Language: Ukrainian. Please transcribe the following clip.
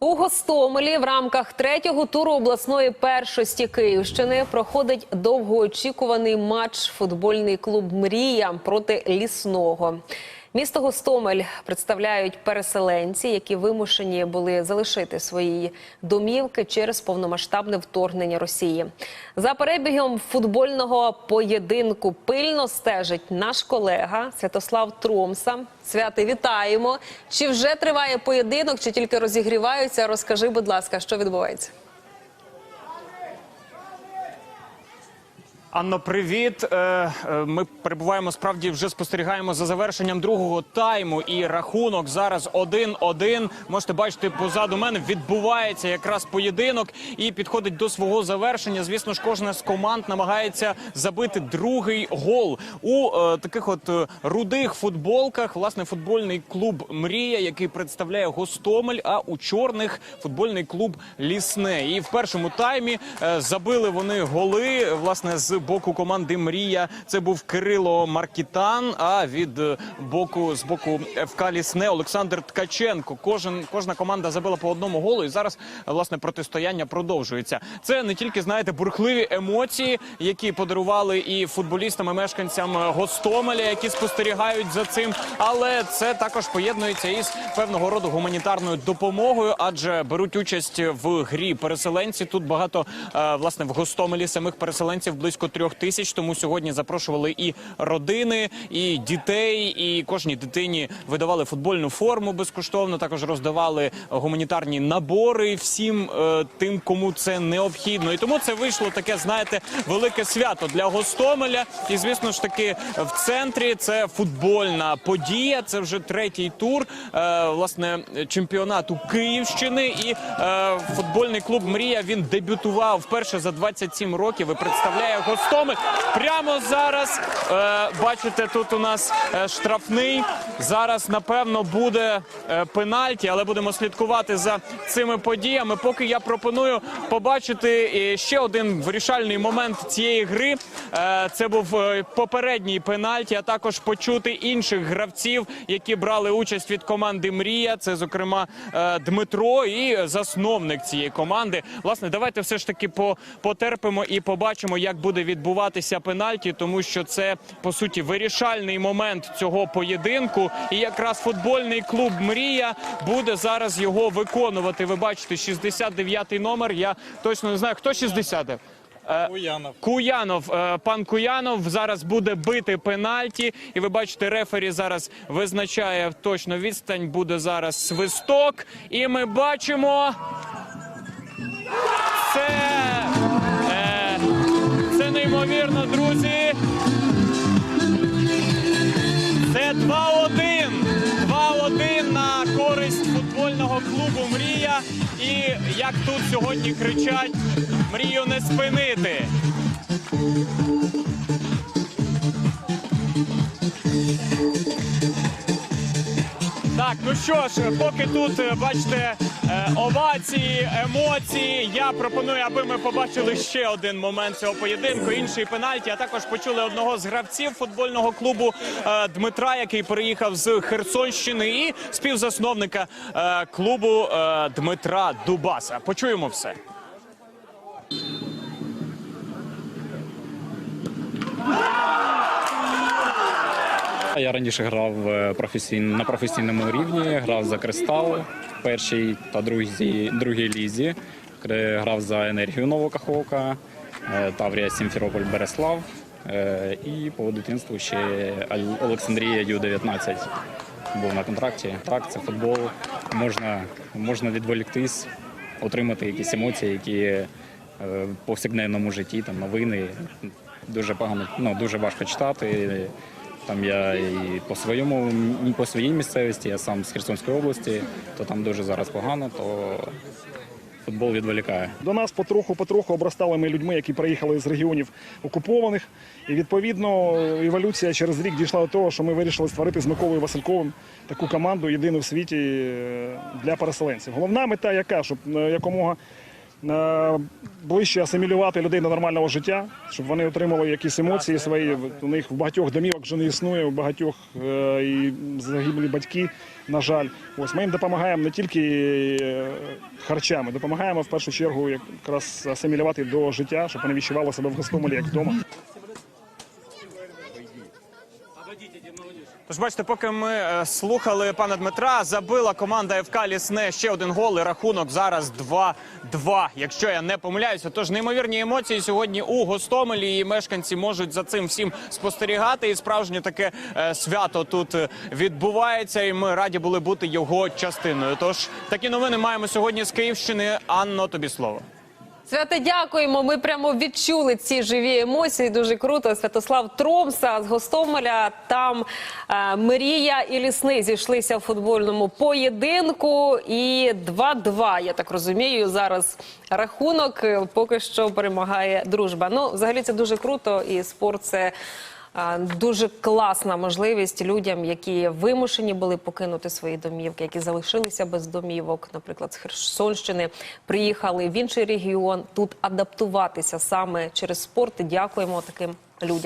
У Гостомелі в рамках третього туру обласної першості Київщини проходить довгоочікуваний матч футбольний клуб Мрія проти лісного. Місто Гостомель представляють переселенці, які вимушені були залишити свої домівки через повномасштабне вторгнення Росії. За перебігом футбольного поєдинку пильно стежить наш колега Святослав Тромса. Святи, вітаємо. Чи вже триває поєдинок, чи тільки розігріваються? Розкажи, будь ласка, що відбувається. Анно, привіт. Е, е, Ми перебуваємо справді вже спостерігаємо за завершенням другого тайму. І рахунок зараз 1-1. Можете бачити, позаду мене відбувається якраз поєдинок і підходить до свого завершення. Звісно ж, кожна з команд намагається забити другий гол у е, таких от е, рудих футболках. Власне, футбольний клуб Мрія, який представляє Гостомель, а у чорних футбольний клуб Лісне. І в першому таймі е, забили вони голи. Власне, з боку команди Мрія це був Кирило Маркітан. А від е, боку з боку ФК Лісне Олександр Ткаченко. Кожен кожна команда забила по одному голу. І зараз власне протистояння продовжується. Це не тільки знаєте бурхливі емоції, які подарували і футболістам, і мешканцям е, Гостомеля, які спостерігають за цим, але це також поєднується із певного роду гуманітарною допомогою, адже беруть участь в грі переселенці. Тут багато е, власне в Гостомелі самих переселенців близько трьох тисяч. Тому сьогодні запрошували і родини, і дітей, і кожній дитині видавали футбольну форму безкоштовно. Також роздавали гуманітарні набори всім е, тим, кому це необхідно. І тому це вийшло таке, знаєте, велике свято для Гостомеля. І звісно ж таки в центрі це футбольна подія. Це вже третій тур е, власне чемпіонату Київщини. І е, футбольний клуб Мрія він дебютував вперше за 27 років і представляє Гостомель. Прямо зараз е, бачите, тут у нас е, штрафний. Зараз напевно буде е, пенальті, але будемо слідкувати за цими подіями. Поки я пропоную побачити ще один вирішальний момент цієї гри. Це був попередній пенальті, а також почути інших гравців, які брали участь від команди Мрія. Це зокрема Дмитро і засновник цієї команди. Власне, давайте все ж таки потерпимо і побачимо, як буде відбуватися пенальті, тому що це по суті вирішальний момент цього поєдинку. І якраз футбольний клуб Мрія буде зараз його виконувати. Ви бачите, 69-й номер. Я точно не знаю, хто 60-й? Уянов. Куянов, е, пан Куянов зараз буде бити пенальті, і ви бачите, рефері зараз визначає точно відстань. Буде зараз свисток, і ми бачимо клубу Мрія. І як тут сьогодні кричать, мрію не спинити. Так, ну що ж, поки тут е, бачите е, овації, емоції. Я пропоную, аби ми побачили ще один момент цього поєдинку. Інший пенальті. А також почули одного з гравців футбольного клубу е, Дмитра, який приїхав з Херсонщини, і співзасновника клубу Дмитра Дубаса. Почуємо все. Я раніше грав е, професійно на професійному рівні, грав за кристал в першій та другій, другій лізі. Грав за енергію Новокаховка, е, Таврія Сімферополь Береслав. е, І по дитинству ще Олександрія Ю-19 був на контракті. Так, це футбол. Можна, відволіктись, отримати якісь емоції, які в повсякденному житті, там новини. Дуже погано, ну дуже важко читати. Там я і по своєму по своїй місцевості, я сам з Херсонської області, то там дуже зараз погано, то футбол відволікає. До нас потроху-потроху обростали ми людьми, які приїхали з регіонів окупованих. І відповідно еволюція через рік дійшла до того, що ми вирішили створити з Миколою Васильковим таку команду єдину в світі е, для переселенців. Головна мета яка, щоб е, якомога ближче асимілювати людей до нормального життя, щоб вони отримали якісь емоції свої. У них в багатьох домівок вже не існує, у багатьох е, і загиблі батьки. На жаль, ось ми їм допомагаємо не тільки е, харчами, допомагаємо в першу чергу якраз асимілювати до життя, щоб вони відчували себе в Гостомелі як вдома. Тож бачите, поки ми е, слухали пана Дмитра, забила команда ФК Лісне ще один гол. І рахунок зараз 2-2, Якщо я не помиляюся, тож неймовірні емоції сьогодні у Гостомелі. І мешканці можуть за цим всім спостерігати. І справжнє таке е, свято тут е, відбувається. І ми раді були бути його частиною. Тож такі новини маємо сьогодні з Київщини. Анно, тобі слово. Свята, дякуємо. Ми прямо відчули ці живі емоції. Дуже круто. Святослав Тромса з Гостомеля. Там е, Мрія і лісни зійшлися в футбольному поєдинку. І 2-2, я так розумію. Зараз рахунок Е, поки що перемагає дружба. Ну, взагалі, це дуже круто, і спорт це. Дуже класна можливість людям, які вимушені були покинути свої домівки, які залишилися без домівок, наприклад, з Херсонщини, приїхали в інший регіон, тут адаптуватися саме через спорт. Дякуємо таким людям.